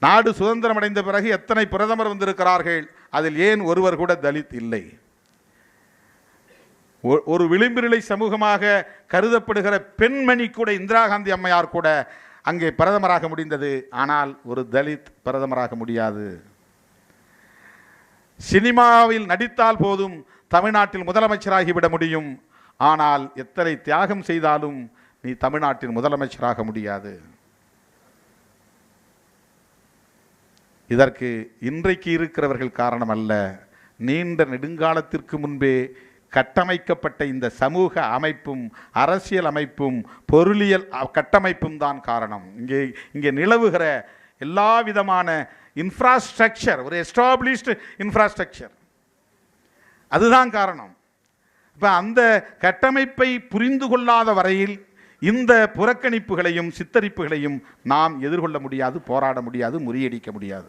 நாடு சுதந்திரம் அடைந்த பிறகு எத்தனை பிரதமர் வந்திருக்கிறார்கள்? அதில் ஏன் ஒருவர் கூட தலித் இல்லை? ஒ- ஒரு விளிம்பு நிலை சமூகமாக கருதப்படுகிற பெண்மணி கூட இந்திரா காந்தி அம்மையார் கூட அங்கே பிரதமராக முடிந்தது. ஆனால் ஒரு தலித் பிரதமராக முடியாது. சினிமாவில் நடித்தால் போதும் தமிழ்நாட்டில் முதலமைச்சராகிவிட முடியும். ஆனால் எத்தனை தியாகம் செய்தாலும் நீ தமிழ்நாட்டின் முதலமைச்சராக முடியாது. இதற்கு இன்றைக்கு இருக்கிறவர்கள் காரணம் அல்ல நீண்ட நெடுங்காலத்திற்கு முன்பே கட்டமைக்கப்பட்ட இந்த சமூக அமைப்பும் அரசியல் அமைப்பும் பொருளியல் கட்டமைப்பும் தான் காரணம். இங்கே இங்கே நிலவுகிற எல்லா விதமான இன்ஃப்ராஸ்ட்ரக்சர் ஒரு எஸ்டாப்ளிஷ்டு இன்ஃப்ராஸ்ட்ரக்சர் அதுதான் காரணம். இப்போ அந்த கட்டமைப்பை புரிந்து கொள்ளாத வரையில் இந்த புறக்கணிப்புகளையும் சித்தரிப்புகளையும் நாம் எதிர்கொள்ள முடியாது போராட முடியாது முறியடிக்க முடியாது.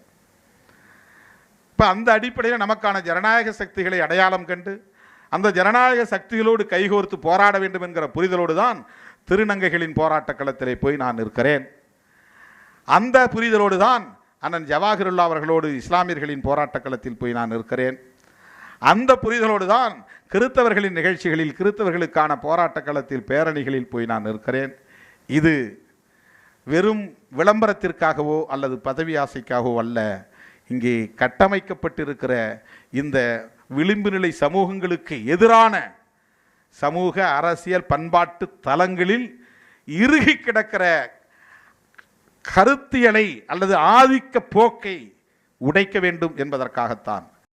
இப்போ அந்த அடிப்படையில் நமக்கான ஜனநாயக சக்திகளை அடையாளம் கண்டு அந்த ஜனநாயக சக்திகளோடு கைகோர்த்து போராட வேண்டும் என்கிற புரிதலோடு தான் திருநங்கைகளின் போராட்ட களத்திலே போய் நான் இருக்கிறேன் அந்த புரிதலோடு தான் அண்ணன் ஜவாஹிருல்லா அவர்களோடு இஸ்லாமியர்களின் போராட்ட களத்தில் போய் நான் இருக்கிறேன் அந்த புரிதலோடு தான் கிறித்தவர்களின் நிகழ்ச்சிகளில் கிறித்தவர்களுக்கான போராட்ட களத்தில் பேரணிகளில் போய் நான் இருக்கிறேன் இது வெறும் விளம்பரத்திற்காகவோ அல்லது பதவி ஆசைக்காகவோ அல்ல. இங்கே கட்டமைக்கப்பட்டிருக்கிற இந்த விளிம்பு நிலை சமூகங்களுக்கு எதிரான சமூக அரசியல் பண்பாட்டு தலங்களில் இறுகி கிடக்கிற கருத்தியலை அல்லது ஆதிக்க போக்கை உடைக்க வேண்டும் என்பதற்காகத்தான்